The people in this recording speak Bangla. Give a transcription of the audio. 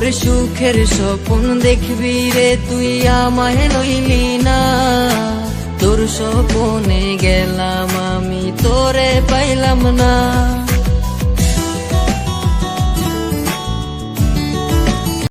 ওরে সুখের স্বপ্ন দেখবি রে, তুই আমায় লইলি না। তোর স্বপনে গেলাম আমি, তোরে পাইলাম না।